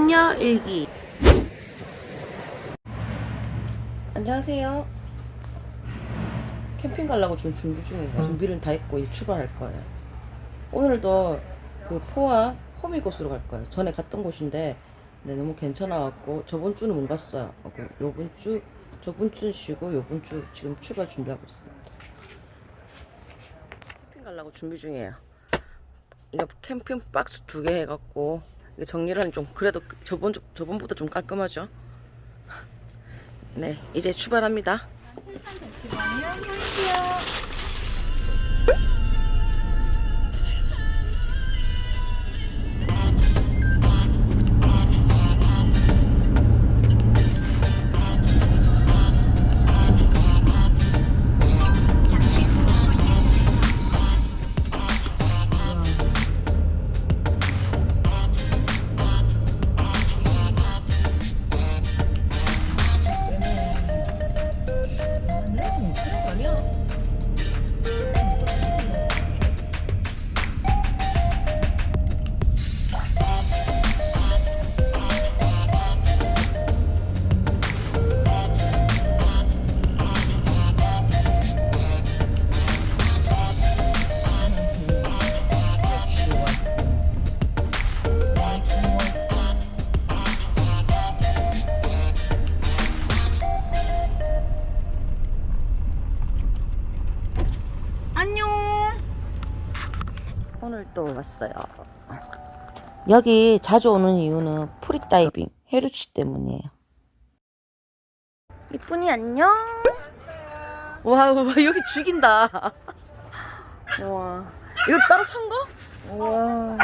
안녕 일기. 안녕하세요. 캠핑 가려고 지금 준비 중이에요. 준비를 다 했고 이제 출발할 거예요. 오늘도 그 포항 호미곶으로 갈 거예요. 전에 갔던 곳인데 네, 너무 괜찮아갖고 저번 주는 못 갔어요. 어, 그 요번 주 저번 주는 쉬고 요번 주 지금 출발 준비하고 있습니다. 캠핑 가려고 준비 중이에요. 이거 캠핑 박스 두 개 해갖고 정리를 좀 그래도 그- 저번 주- 저번보다 좀 깔끔하죠. 네, 이제 출발합니다. 오늘 또 왔어요. 여기 자주 오는 이유는 프리다이빙 해루치 때문이에요. 이쁜이 안녕. 와, 와 여기 죽인다. 와, 이거 따로 산 거? 와.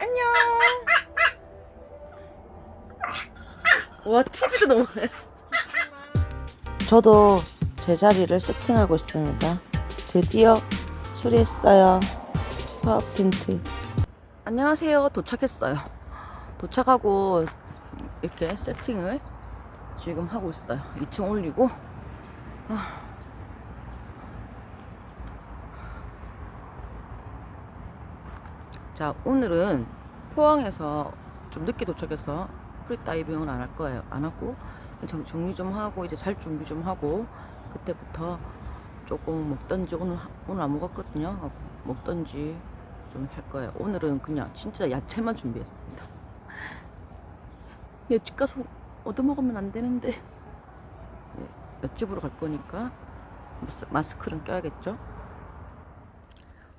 안녕. 와, TV도 너무. 저도 제 자리를 세팅하고 있습니다. 드디어 수리했어요. 파업 텐트. 안녕하세요. 도착했어요. 도착하고 이렇게 세팅을 지금 하고 있어요. 2층 올리고. 아. 자, 오늘은 포항에서 좀 늦게 도착해서 프리다이빙은 안 할 거예요. 안 하고 정, 정리 좀 하고 이제 잘 준비 좀 하고 그때부터 조금 먹던지 오늘 하- 오늘 안 먹었거든요. 먹던지 좀 할 거예요. 오늘은 그냥 진짜 야채만 준비했습니다. 옆집 가서 얻어 먹으면 안 되는데 예, 옆집으로 갈 거니까 마스- 마스크는 껴야겠죠.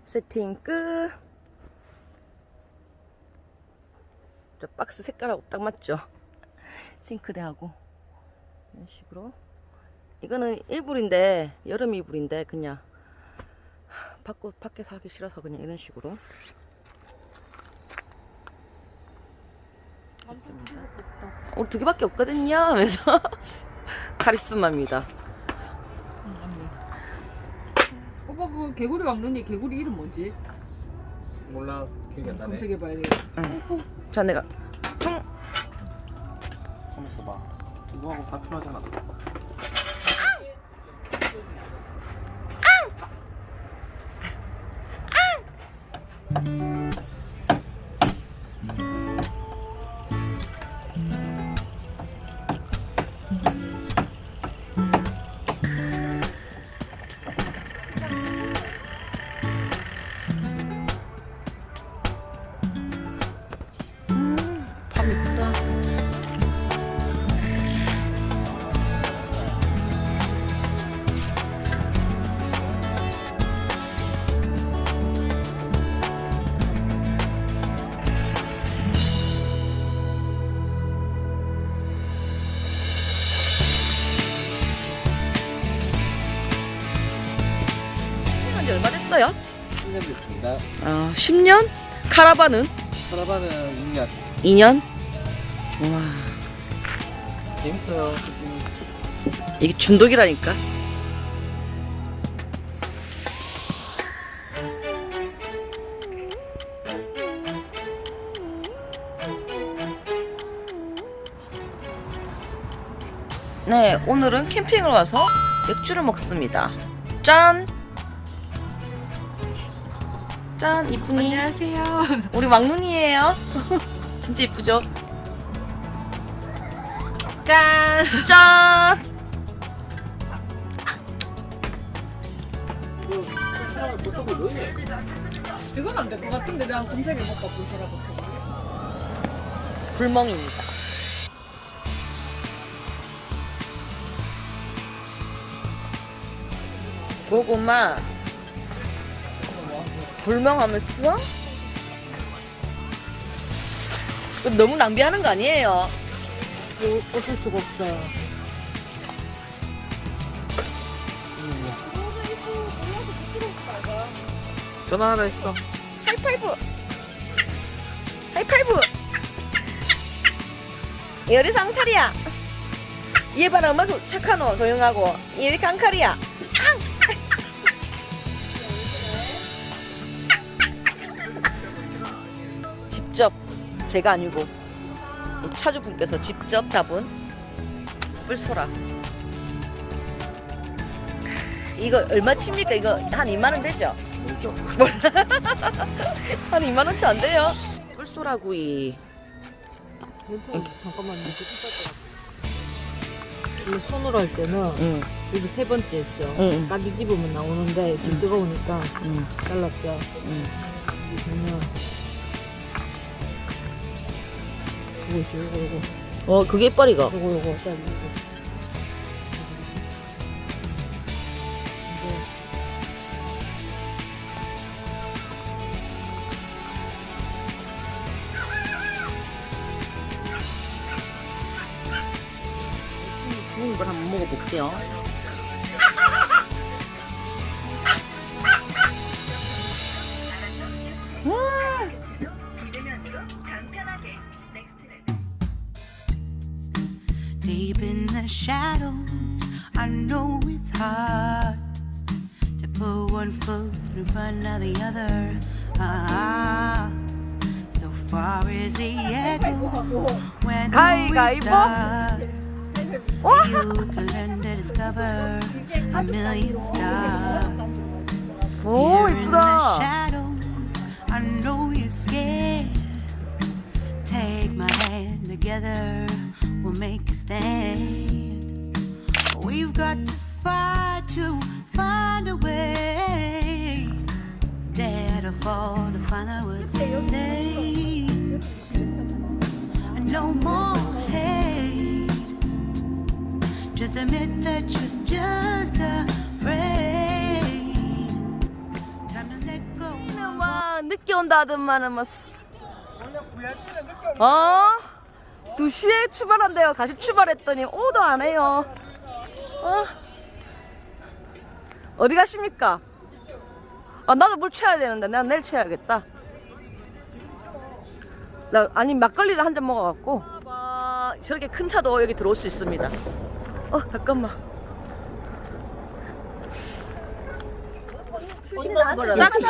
세팅 끝. 저 박스 색깔하고 딱 맞죠? 싱크대하고 이런 식으로 이거는 이불인데 여름 이불인데 그냥 밖 밖에서 하기 싫어서 그냥 이런 식으로 했습니다. 우리 두 개밖에 없거든요. 그래서 카리스마입니다. 오빠 그 개구리 막는데 개구리 이름 뭐지? 몰라 기억이 안 나네 검색해봐야 되겠다. 자 내가 퉁 한번 써봐 이거하고 다 필요하잖아 Ah! Ah! 10년? 카라반은? 카라반은 6년 2년? 와, 재밌어요 이게 중독이라니까. 네, 오늘은 캠핑을 와서 맥주를 먹습니다. 짠! 짠 이쁜이. 안녕하세요. 우리 왕눈이에요. 진짜 이쁘죠? 짠. 짠. 이건 안 될 것 같은데 내가 검색해볼까 불사라부터. 불멍입니다. 고구마 불멍하면 써? 이거 너무 낭비하는 거 아니에요? 어 쩔 수가 없어요. 전화하라 했어. 하이파이브! 하이파이브! 열이 상탈이야! 얘 봐라 조- 착하노 조용하고 얘 깡칼이야 앙! 제가 아니고 이 차주분께서 직접 잡은 뿔소라 이거 얼마 칩니까? 이거 한 2만원 되죠? 한 2만 원치 안 돼요. 뿔소라 구이. 멘토 잠깐만요. 이거 손으로 할 때는 응, 여기 세 번째 있죠. 응, 딱 이 집으면 나오는데 지금 응. 뜨거우니까 응, 잘랐죠. 응. 있죠. 이거 이거 어, 그게 이빨이가. 이거 이거 딱 one foot in front of the other. Ah, so far is the echo when Hi, we start. You can learn to discover a million stars. 오, the shadows, I know you're scared. Take my hand together, we'll make a stand. We've got to fight to find a way. Dare to fall to find out what to say. And no more hate. Just admit that you're just afraid. Time to let go. 와, 늦게 온다 하더만은 뭐. 어? 2시에 출발한대요. 다시 출발했더니 오도 안 해요. 어? 어디 가십니까? 아, 나도 물 채워야 되는데. 내가 내일 채워야겠다. 나, 아니, 막걸리를 한 잔 먹어갖고. 봐, 저렇게 큰 차도 여기 들어올 수 있습니다. 어, 잠깐만.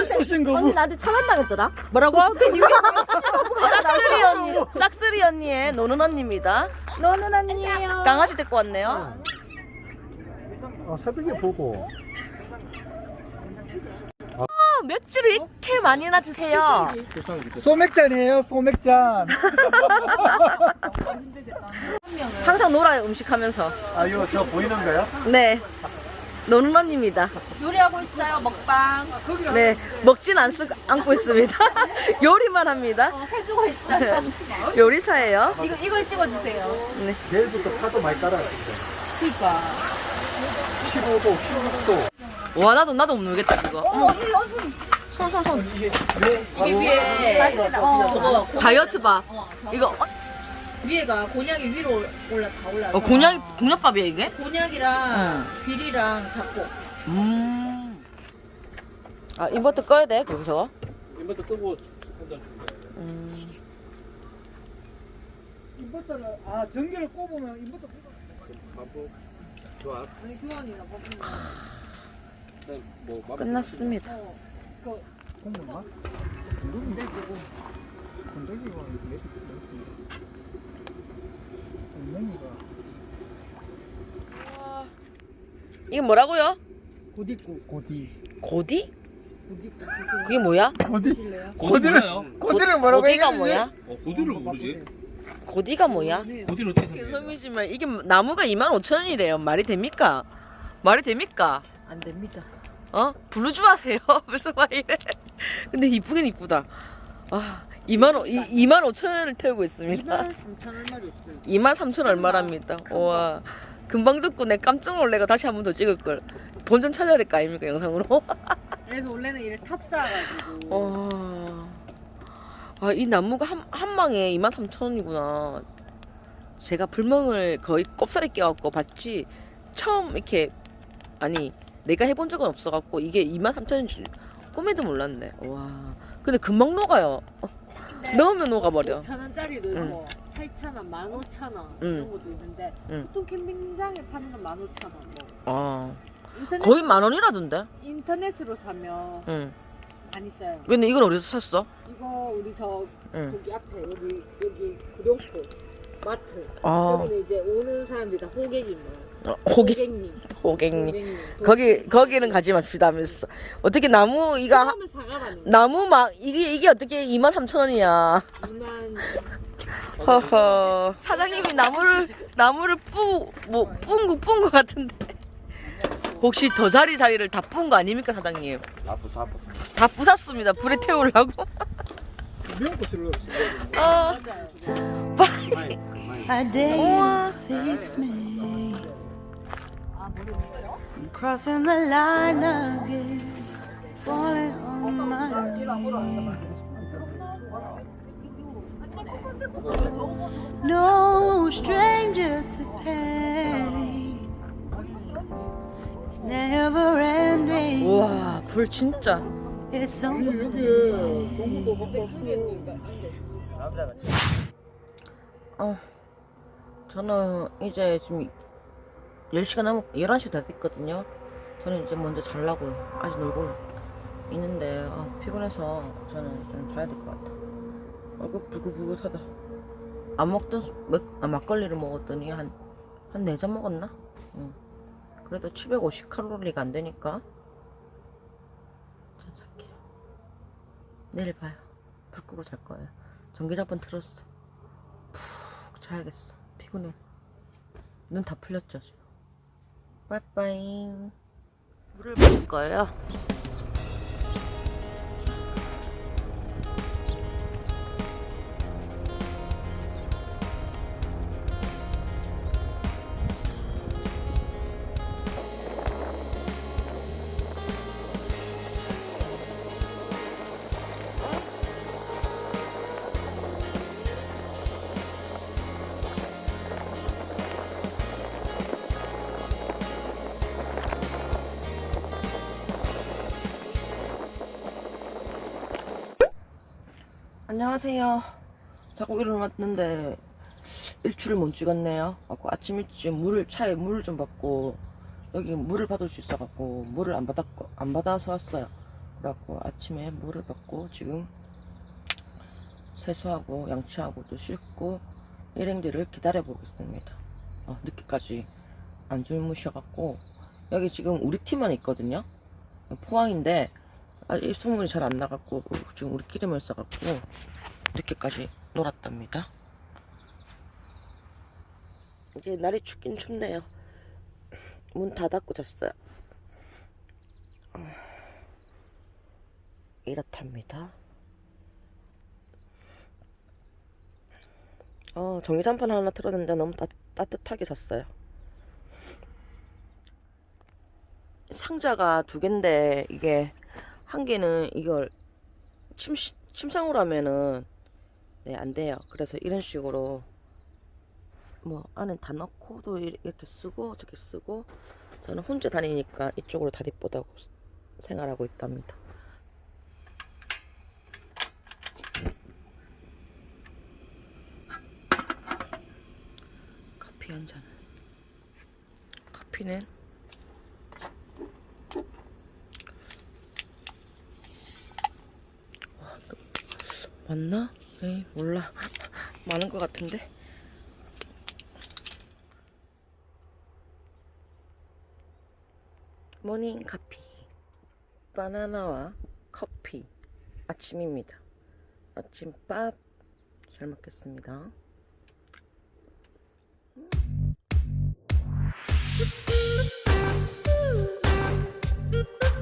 쏘신 언니 나한테 차단당했더라? 뭐라고? 싹쓸이 언니, 싹쓸이 언니의 노는 언니입니다. 너는 언니예요. 강아지 데리고 왔네요. 아, 새벽에 보고 어, 맥주를 이렇게 많이나 드세요. 소맥잔이에요 소맥잔 항상 놀아요, 음식 하면서. 아 이거 저 보이는 거요? 네. 노는 언니입니다. 요리하고 있어요. 먹방. 네. 먹진 않, 않고 있습니다. 요리만 합니다. 해주고 있어요. 요리사예요. 이거 이걸 찍어주세요. 내일부터 파도 많이 따라왔습니다 그니까. 15도 16도 와, 나도, 나도 못 놀겠다, 이거. 어머 언니 너손 손, 손, 손. 이게 왜 바로 위에 어, 저거 다이어트 밥. 이거, 어, 위에가 곤약이 위로 올라 다 올라. 어, 곤약, 곤약밥이야, 이게? 곤약이랑 비리랑 잡곡. 음. 아, 인버터 꺼야 돼, 거기서. 이것도 끄고 한잔 음. 인버터를 아 전기를 꼽으면 인버터 바보. 좋아. 아니 교환이나 뭐. 끝났습니다. 그거 건더기가 엉덩이가 이게 뭐라고요? 곧 입고. 고디 고디? 그게 뭐야? 고디 고디를 고디를 뭐라고 고디가 얘기했지? 뭐야? 어 고디를 모르지? 고디가 뭐야? 고디를 어떻게 생각해? 섬이지만 이게 나무가 25,000원이래요. 말이 됩니까? 말이 됩니까? 안 됩니다. 어? 부르주 하세요. 무슨 말이래. 근데 이쁘긴 이쁘다. 아, 2만 5, 2만 5천 원을 태우고 있습니다. 2만 3천 얼마리 없어요. 2만 3천 얼마랍니다. 와. 금방 듣고 내 깜짝 놀래가 다시 한 번 더 찍을 걸. 본전 찾아야 될 거 아닙니까, 영상으로? 그래서 원래는 이를 탑사가지고. 와. 아, 이 나무가 한, 한 망에 2만 3천 원이구나. 제가 불멍을 거의 꼽사리 껴갖고 봤지. 처음 이렇게, 아니, 내가 해본 적은 없어갖고 이게 2만 3천 원인지 꿈에도 몰랐네. 와. 근데 금방 녹아요. 넣으면 녹아버려. 5천 원짜리도 응. 있고 8천 원, 15,000원 응. 이런 것도 있는데 응. 보통 캠핑장에 파는 건 15,000원 뭐. 아. 인터넷 거의 만 원이라던데? 인터넷으로 사면 응. 많이 써요. 근데 이건 어디서 샀어? 이거 우리 저 응. 저기 앞에 여기 여기 구룡포 마트 아. 여기는 이제 오는 사람들이 다 호객이네. 어, 호객. 호객님. 호객님. 거기, 거기는 가지 맙시다 하면서. 어떻게 나무, 이거, 하- 처음에 사가라는 거. 나무 막, 이게, 이게 어떻게 2만 3천 원이야. 2만 허허. 사장님이 나무를, 나무를 뿌, 뭐, 뿌은 거, 뿌은 거 같은데. 혹시 더 자리 자리를 다 뿌은 거 아닙니까, 사장님? 아프사 아프사. 다 부쉈습니다. 불에 태우려고. 미역 고추를 아, 맞아요. 많이 많이. I dare 우와. you to fix me. I'm crossing the line again, falling on my knees. No stranger to pain. It's never ending. 우와, 불 진짜. It's 먹고 어, 저는 이제 지금 10시가 넘, 11시 다 됐거든요. 저는 이제 먼저 자려고요. 아직 놀고 있는데, 아, 피곤해서 저는 좀 자야 될 것 같아. 얼굴 불긋불긋하다. 안 먹던, 수- 맥, 아, 막걸리를 먹었더니 한, 한 4잔 먹었나? 응. 그래도 750 칼로리가 안 되니까. 자, 잘게요. 내일 봐요. 불 끄고 잘 거예요. 전기장판 틀었어. 푹 자야겠어. 피곤해. 눈 다 풀렸죠, 지금. 빠이빠이. 물을 먹을 거예요. 안녕하세요. 자꾸 일어났는데 일출을 못 찍었네요. 아침 일찍 물을 차에 물을 좀 받고 여기 물을 받을 수 있어갖고 물을 안 받았고 안 받아서 왔어요. 그래갖고 아침에 물을 받고 지금 세수하고 양치하고 또 씻고 일행들을 기다려 보겠습니다. 어, 늦게까지 안 주무셔갖고 여기 지금 우리 팀만 있거든요. 포항인데 아직 소문이 잘 안 나갖고 지금 우리끼리만 있어갖고 늦게까지 놀았답니다. 이제 날이 춥긴 춥네요. 문 다 닫고 잤어요. 어, 이렇답니다. 어, 전기장판 하나 틀었는데 너무 따, 따뜻하게 잤어요. 상자가 두 개인데 이게 한 개는 이걸 침 침상으로 하면은 네, 안 돼요. 그래서 이런 식으로 뭐 안에 다 넣고도 이- 이렇게 쓰고 저렇게 쓰고 저는 혼자 다니니까 이쪽으로 다리보다고 생활하고 있답니다. 커피 한 잔. 커피는 맞나? 에이 몰라. 많은 것 같은데? 모닝 커피. 바나나와 커피. 아침입니다. 아침밥 잘 먹겠습니다. 음.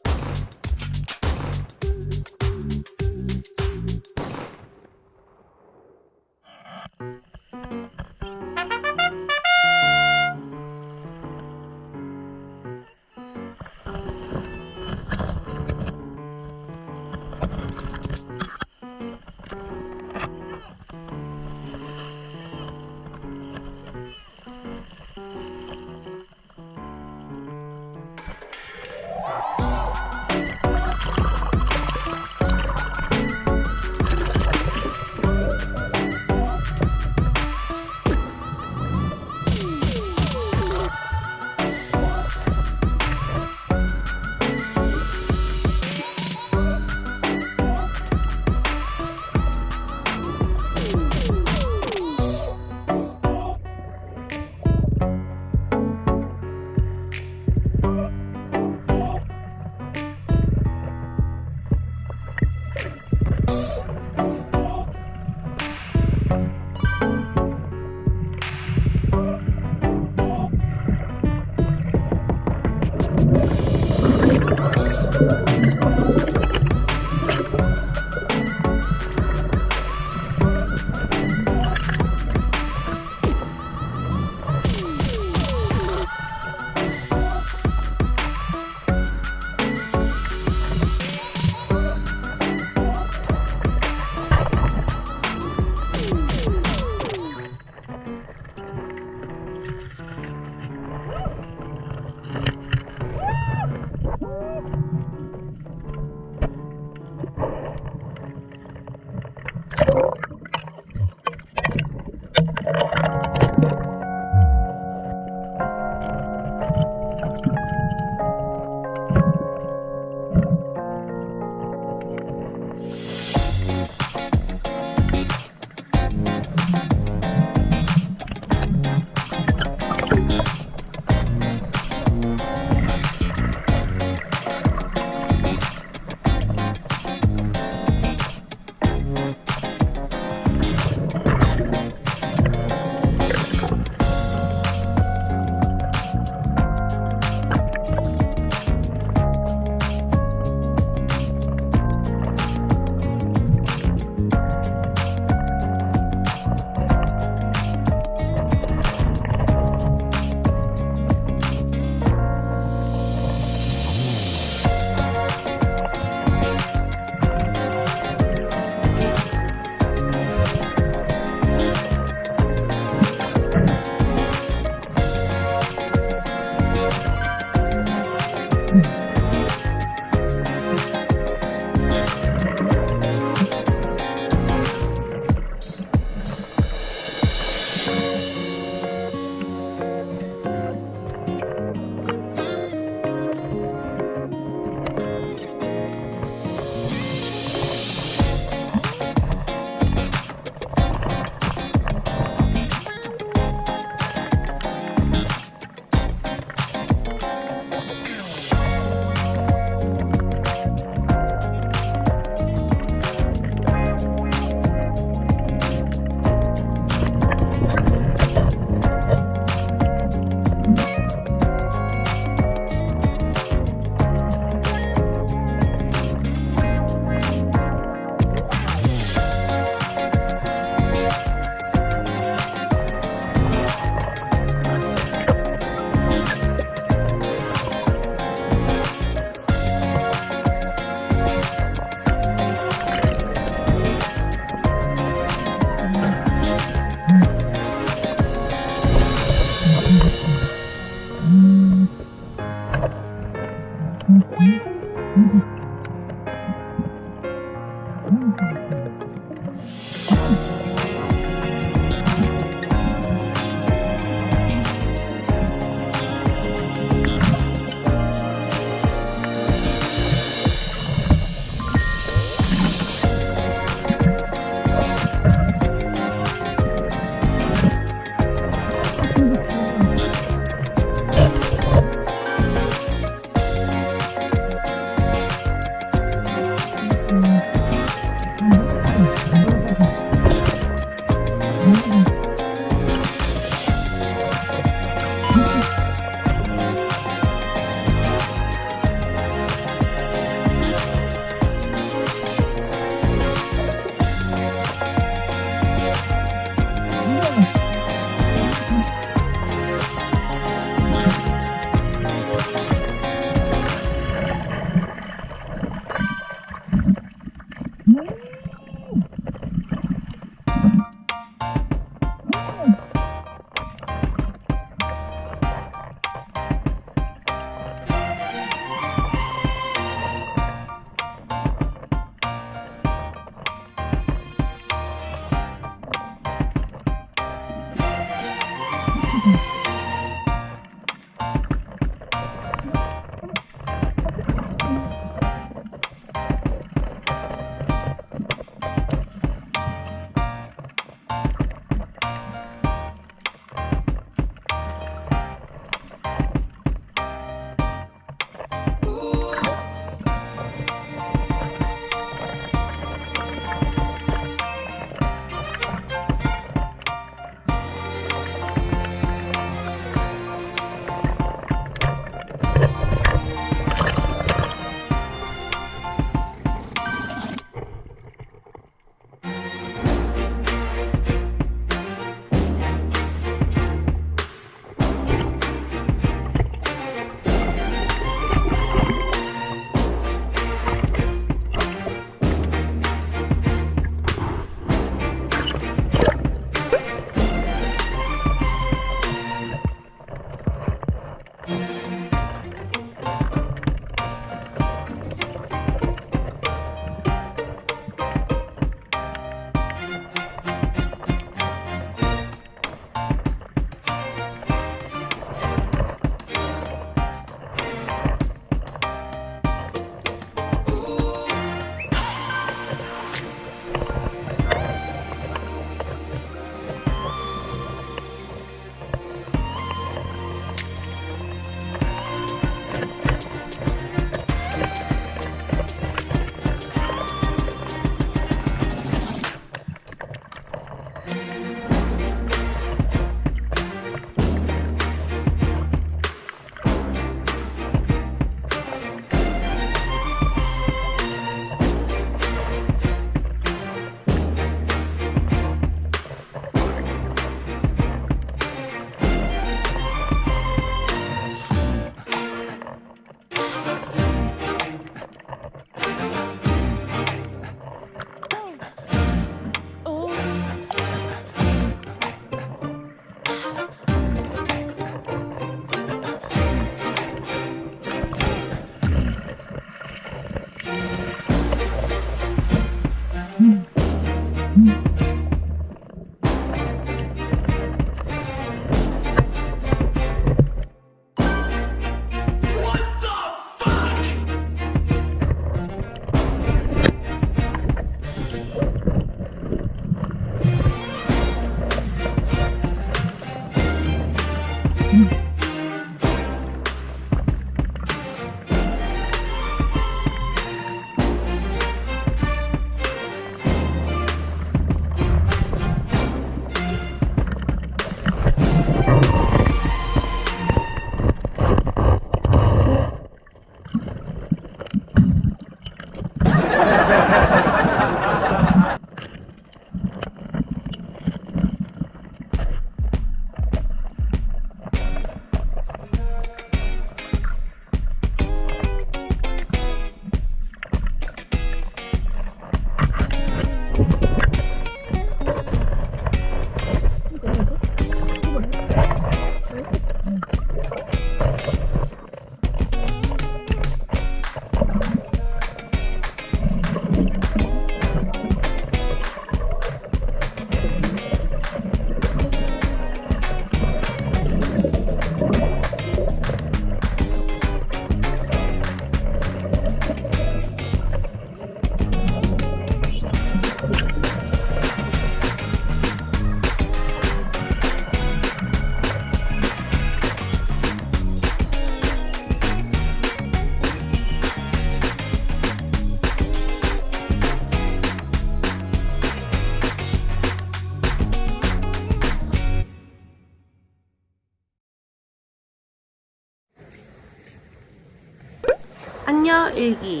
기